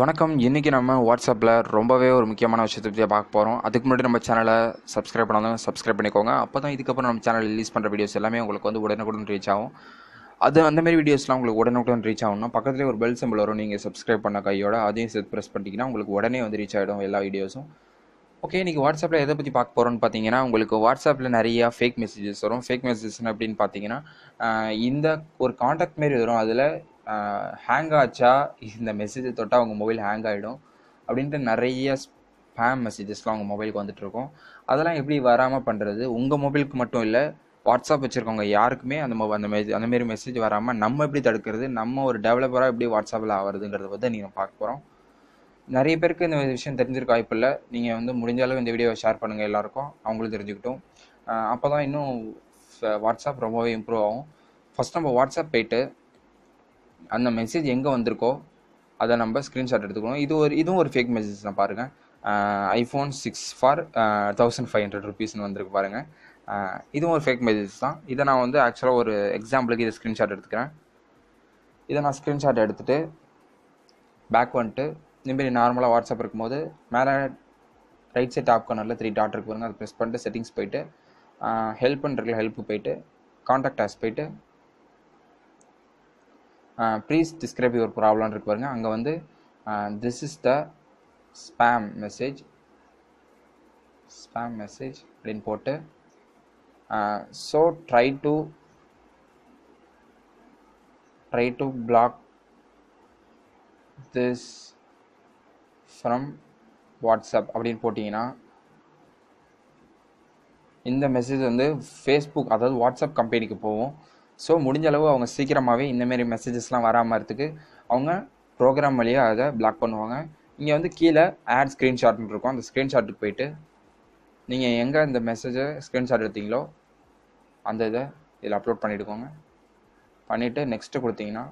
வணக்கம். இன்றைக்கி நம்ம வாட்ஸ்அப்பில் ரொம்பவே ஒரு முக்கியமான விஷயத்தை பற்றி பார்க்க போகிறோம் அதுக்கு முன்னாடி நம்ம சேனலை சப்ஸ்கிரைப் பண்ணாலும் சப்ஸ்கிரைப் பண்ணிக்கோங்க. அப்போ தான் இதுக்கப்புறம் நம்ம சேனல் ரிலீஸ் பண்ணுற வீடியோஸ் எல்லாமே உங்களுக்கு வந்து உடனுக்குடன் ரீச் ஆகும். அது அந்த மாதிரி வீடியோஸ்லாம் உங்களுக்கு உடனுக்குடன் ரீச் ஆகணும்னா பக்கத்துலேயே ஒரு பெல் சிம்பிள் வரும். நீங்கள் சப்ஸ்கிரைப் பண்ண கையோட அதையும் சேர்த்து ப்ரெஸ் பண்ணிட்டீங்கன்னா உங்களுக்கு உடனே வந்து ரீச் ஆகிடும் எல்லா வீடியோஸும் ஓகே இன்றைக்கி வாட்ஸ்அப்பில் எதை பற்றி பார்க்க போகிறோம்னு பார்த்தீங்கன்னா உங்களுக்கு வாட்ஸ்அப்பில் நிறையா ஃபேக் மெசேஜஸ் வரும். ஃபேக் மெசேஜஸ் அப்படின்னு பார்த்தீங்கன்னா இந்த ஒரு காண்டாக்ட் மாரி வரும். அதில் ஹேங் ஆச்சா? இந்த மெசேஜ் தொட்டால் அவங்க மொபைல் ஹேங் ஆகிடும் அப்படின்ட்டு நிறைய ஸ்பேம் மெசேஜஸ்லாம் உங்கள் மொபைலுக்கு வந்துட்டுருக்கோம் அதெல்லாம் எப்படி வராமல் பண்ணுறது உங்கள் மொபைலுக்கு மட்டும் இல்லை வாட்ஸ்அப் வச்சுருக்கவங்க யாருக்குமே அந்த மொ அந்த மெசேஜ் அந்தமாரி மெசேஜ் வராமல் நம்ம எப்படி தடுக்கிறது? நம்ம ஒரு டெவலப்பராக எப்படி வாட்ஸ்அப்பில் ஆகிறதுங்கிறத பற்றி நீங்கள் பார்க்க போகிறோம் நிறைய பேருக்கு இந்த விஷயம் தெரிஞ்சிருக்க வாய்ப்பு இல்லை. நீங்கள் வந்து முடிஞ்ச அளவு இந்த வீடியோவை ஷேர் பண்ணுங்கள் எல்லாருக்கும். அவங்களும் தெரிஞ்சுக்கிட்டும். அப்போ தான் இன்னும் வாட்ஸ்அப் ரொம்பவே இம்ப்ரூவ் ஆகும். ஃபஸ்ட் நம்ம வாட்ஸ்அப் போயிட்டு அந்த மெசேஜ் எங்கே வந்திருக்கோ அதை நம்ம ஸ்க்ரீன்ஷாட் எடுத்துக்கணும். இது ஒரு இதுவும் ஒரு ஃபேக் மெசேஜ் தான் பாருங்கள் iPhone six for thousand five hundred ருபீஸ்னு வந்திருக்கு பாருங்கள் இதுவும் ஒரு ஃபேக் மெசேஜ் தான். இதை நான் வந்து ஆக்சுவலாக ஒரு எக்ஸாம்பிளுக்கு இதை ஸ்க்ரீன்ஷாட் எடுத்துக்கிறேன். இதை நான் ஸ்க்ரீன்ஷாட் எடுத்துகிட்டு பேக் வந்துட்டு இந்தமாரி நார்மலாக வாட்ஸ்அப் இருக்கும்போது மேலே ரைட் சைட் டாப் கார்னரில் த்ரீ டாட் இருக்கு பாருங்கள் அதை ப்ரெஸ் பண்ணிட்டு செட்டிங்ஸ் போயிட்டு ஹெல்ப் இருக்குல்ல ஹெல்ப் போயிட்டு காண்டாக்ட் ஆஸ் போயிட்டு ப்ளீஸ் டிஸ்கிரைப் யுவர் ப்ராப்ளம் இருக்கு பாருங்க. அங்கே வந்து this is the spam message spam message அப்படின்னு போட்டு so try to try to block this from WhatsApp அப்படின்னு போட்டிங்கன்னா இந்த மெசேஜ் வந்து ஃபேஸ்புக் அதாவது வாட்ஸ்அப் கம்பெனிக்கு போகும். ஸோ முடிஞ்ச அளவு அவங்க சீக்கிரமாகவே இந்தமாரி மெசேஜஸ்லாம் வராமல் இருக்கிறதுக்கு அவங்க ப்ரோக்ராம் வழியாக அதை பிளாக் பண்ணுவாங்க. இங்கே வந்து கீழே ஆட் ஸ்க்ரீன்ஷாட்னு இருக்கும். அந்த ஸ்க்ரீன்ஷாட்டுக்கு போயிட்டு நீங்கள் எங்கே இந்த மெசேஜை ஸ்க்ரீன்ஷாட் எடுத்தீங்களோ அந்த இதை இதில் அப்லோட் பண்ணிவிடுக்கோங்க பண்ணிவிட்டு நெக்ஸ்ட்டு கொடுத்தீங்கன்னா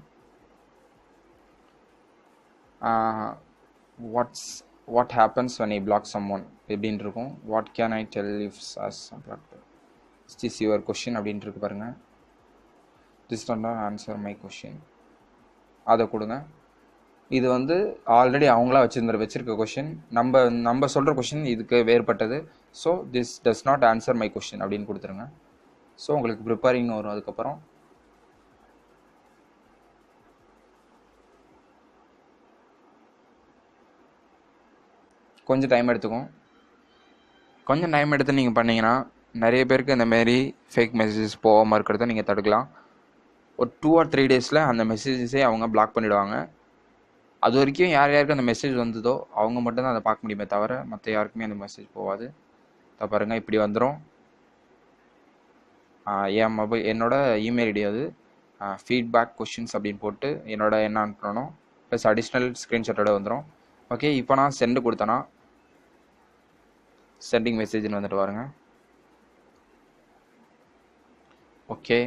what's what happens when I block someone எப்படின்னு இருக்கும். What can I tell if as block is your question அப்படின்ட்டு இருக்கு பாருங்கள் this don't answer my question அதை கொடுங்க. இது வந்து ஆல்ரெடி அவங்களா வச்சிருந்த வச்சிருக்க கொஷின் நம்ம நம்ம சொல்கிற கொஷின் இதுக்கு வேறுபட்டது. So this does not answer my question அப்படின்னு கொடுத்துருங்க. ஸோ உங்களுக்கு ப்ரிப்பேரிங் வரும். அதுக்கப்புறம் கொஞ்சம் டைம் எடுத்துக்கும் கொஞ்சம் டைம் எடுத்து நீங்கள் பண்ணிங்கன்னா நிறைய பேருக்கு இந்த மாரி ஃபேக் மெசேஜஸ் போகாமல் இருக்கிறத நீங்கள் தடுக்கலாம். ஒரு டூ ஆர் த்ரீ டேஸில் அந்த மெசேஜஸே அவங்க பிளாக் பண்ணிவிடுவாங்க அது வரைக்கும் யார் யாருக்கு அந்த மெசேஜ் வந்ததோ அவங்க மட்டும்தான் அதை பார்க்க முடியுமே தவிர மற்ற யாருக்குமே அந்த மெசேஜ் போகாது. பாருங்க பாருங்கள் இப்படி வந்துடும் என் மொபைல் என்னோட இமெயில் ஐடி அது. ஃபீட்பேக் கொஷின்ஸ் அப்படின்னு போட்டு என்னோட என்ன அனுப்பணும் ப்ளஸ் அடிஷ்னல் ஸ்க்ரீன்ஷாட்டோட வந்துடும் ஓகே இப்போ நான் சென்டு கொடுத்தேன்னா சென்டிங் மெசேஜ்னு வந்துட்டு பாருங்க. ஓகே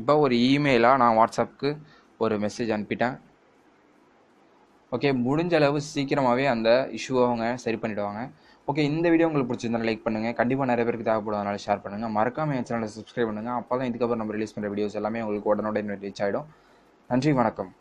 இப்போ ஒரு இமெயிலாக நான் வாட்ஸ்அப்புக்கு ஒரு மெசேஜ் அனுப்பிட்டேன். ஓகே முடிஞ்ச அளவு சீக்கிரமாகவே அந்த இஷ்யூவை அவங்க சரி பண்ணிவிடுவாங்க ஓகே இந்த வீடியோ உங்களுக்கு பிடிச்சிருந்தா லைக் பண்ணுங்கள் கண்டிப்பாக நிறைய பேருக்கு தேவைப்படும் அதனால் ஷேர் பண்ணுங்கள் மறக்காமல் என் சேனலை சப்ஸ்கிரைப் பண்ணுங்கள் அப்போ தான் இதுக்கப்புறம் நம்ம ரிலீஸ் பண்ணுற வீடியோஸ் எல்லாமே உங்களுக்கு உடனுடன் ரீச் ஆகிடும் நன்றி வணக்கம்.